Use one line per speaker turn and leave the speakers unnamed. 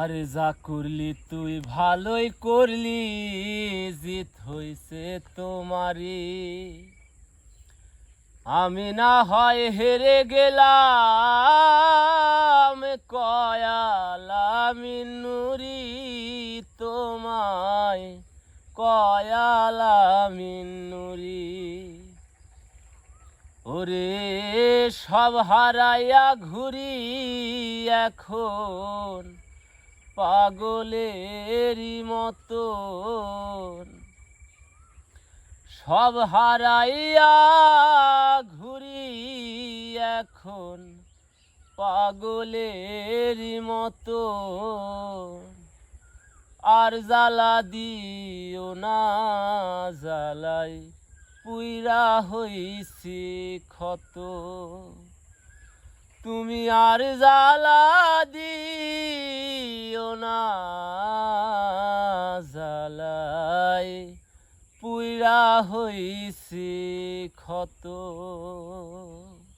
আরে যা করলি তুই ভালোই করলি, জিত হইছে তোমারি আমি না হয় হেরে গেলাম কয়ালামি নুরি তোমায় কয়ালামি নুরি। ওরে সব হারাইয়া ঘুরি এখন। পাগলেরই মতন। সব হারাইয়া ঘুরি এখন পাগলেরই মতন। আর জ্বালা দিও না, জ্বালাই পুইরা হইছি ক্ষত। তুমি আর জ্বালা দিও জ্বালাই পুইরা হইছি ক্ষত।